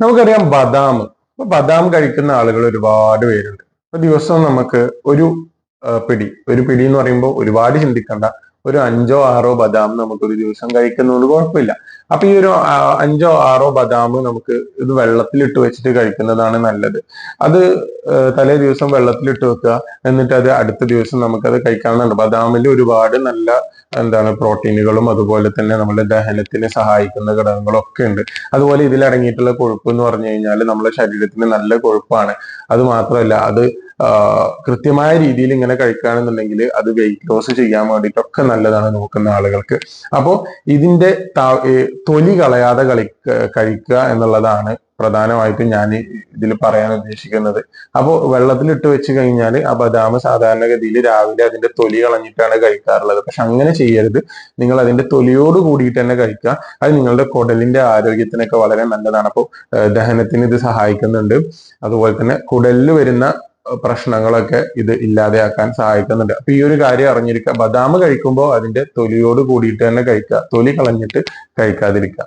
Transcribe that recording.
നമുക്കറിയാം ബദാം. അപ്പൊ ബദാം കഴിക്കുന്ന ആളുകൾ ഒരുപാട് പേരുണ്ട്. അപ്പൊ ദിവസവും നമുക്ക് ഒരു പിടി ഒരു പിടി എന്ന് പറയുമ്പോൾ ഒരുപാട് ചിന്തിക്കണ്ട. ഒരു അഞ്ചോ ആറോ ബദാം നമുക്ക് ഒരു ദിവസം കഴിക്കുന്നതുകൊണ്ട് കുഴപ്പമില്ല. അപ്പൊ ഈ ഒരു അഞ്ചോ ആറോ ബദാം നമുക്ക് ഇത് വെള്ളത്തിലിട്ട് വെച്ചിട്ട് കഴിക്കുന്നതാണ് നല്ലത്. അത് തലേ ദിവസം വെള്ളത്തിലിട്ട് വെക്കുക. എന്നിട്ട് അത് അടുത്ത ദിവസം നമുക്കത് കഴിക്കാവുന്നതാണ്. ബദാമിൽ ഒരുപാട് നല്ല എന്താണ് പ്രോട്ടീനുകളും അതുപോലെ തന്നെ നമ്മുടെ ദഹനത്തിന് സഹായിക്കുന്ന ഘടകങ്ങളും ഘടകങ്ങളൊക്കെ ഉണ്ട്. അതുപോലെ ഇതിലടങ്ങിയിട്ടുള്ള കൊഴുപ്പ് എന്ന് പറഞ്ഞു കഴിഞ്ഞാൽ നമ്മുടെ ശരീരത്തിന് നല്ല കൊഴുപ്പാണ്. അത് മാത്രമല്ല അത് കൃത്യമായ രീതിയിൽ ഇങ്ങനെ കഴിക്കുകയാണെന്നുണ്ടെങ്കിൽ അത് വെയിറ്റ് ലോസ് ചെയ്യാൻ വേണ്ടിയിട്ടൊക്കെ നല്ലതാണ് നോക്കുന്ന ആളുകൾക്ക്. അപ്പോൾ ഇതിന്റെ തൊലി കളയാതെ കളി കഴിക്കുക എന്നുള്ളതാണ് പ്രധാനമായിട്ടും ഞാൻ ഇതിൽ പറയാൻ ഉദ്ദേശിക്കുന്നത്. അപ്പോൾ വെള്ളത്തിലിട്ട് വെച്ച് കഴിഞ്ഞാൽ ആ ബദാം സാധാരണഗതിയിൽ രാവിലെ അതിന്റെ തൊലി കളഞ്ഞിട്ടാണ് കഴിക്കാറുള്ളത്. പക്ഷെ അങ്ങനെ ചെയ്യരുത്. നിങ്ങൾ അതിന്റെ തൊലിയോട് കൂടിയിട്ട് തന്നെ കഴിക്കുക. അത് നിങ്ങളുടെ കുടലിന്റെ ആരോഗ്യത്തിനൊക്കെ വളരെ നല്ലതാണ്. അപ്പോൾ ദഹനത്തിന് ഇത് സഹായിക്കുന്നുണ്ട്. അതുപോലെ തന്നെ കുടലിൽ വരുന്ന പ്രശ്നങ്ങളൊക്കെ ഇത് ഇല്ലാതെയാക്കാൻ സഹായിക്കുന്നുണ്ട്. അപ്പൊ ഈ ഒരു കാര്യം അറിഞ്ഞിരിക്കുക ബദാം കഴിക്കുമ്പോൾ അതിന്റെ തൊലിയോട് കൂടിയിട്ട് തന്നെ കഴിക്കുക തൊലി കളഞ്ഞിട്ട് കഴിക്കാതിരിക്കുക